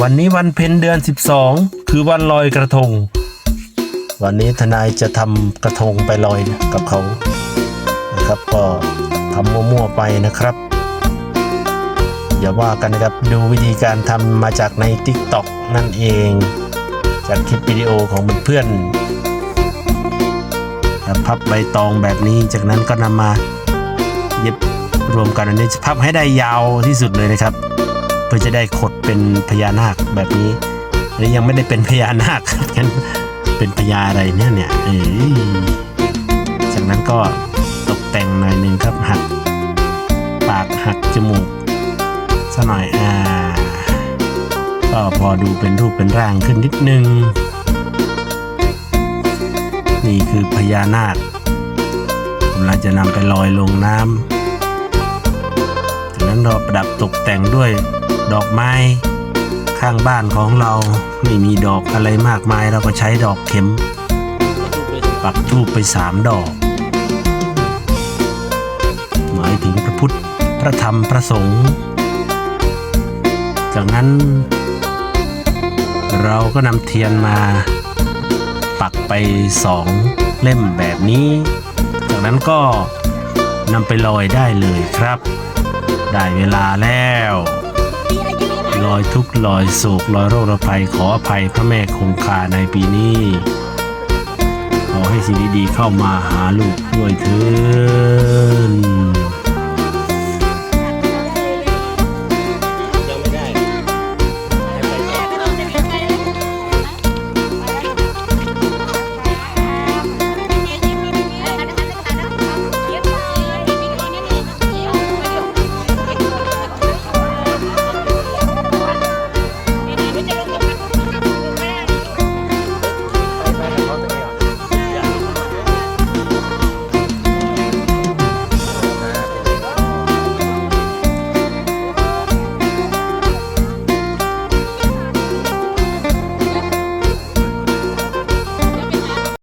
วันนี้วันเพ็ญเดือน 12 คือวันลอยกระทง วันนี้ทนายจะทำกระทงไปลอยกับเขานะครับก็ทำมั่วๆไปนะครับอย่าว่ากันนะครับดูวิธีการทำมาจากใน TikTok นั่นเอง จากคลิปวิดีโอของเพื่อนๆพับใบตองแบบนี้จากนั้นก็นำมาเย็บรวมกันอันนี้จะพับให้ได้ยาวที่สุดเลยนะครับ พื่อจะได้ขดเป็นพญานาคแบบนี้อันนี้ยังไม่ได้เป็นพญานาคครับงั้นเป็นพญาอะไรเนี่ยเนี่ยเอ้ยจากนั้นก็ตกแต่งหน่อยหนึ่งครับหัก ปากหักจมูกซะหน่อยอ่าก็พอดูเป็นรูปเป็นร่างขึ้นนิดนึง นี่คือพญานาคกำลังจะนำไปลอยลงน้ำ นั้นเราประดับตกแต่งด้วยดอกไม้ ข้างบ้านของเราไม่มีดอกอะไรมากมายเราก็ใช้ดอกเข็ม ปักทูปไปสามดอก หมายถึงพระพุทธพระธรรมพระสงฆ์จากนั้น เราก็นำเทียนมา ปักไปสองเล่มแบบนี้ จากนั้นก็นำไปลอยได้เลยครับ ได้เวลาแล้วลอยทุกลอยโศกลอยโรคระภัยขออภัยพระแม่คงคาในปีนี้ ขอให้สิ่งดีๆเข้ามาหาลูกด้วยเถิด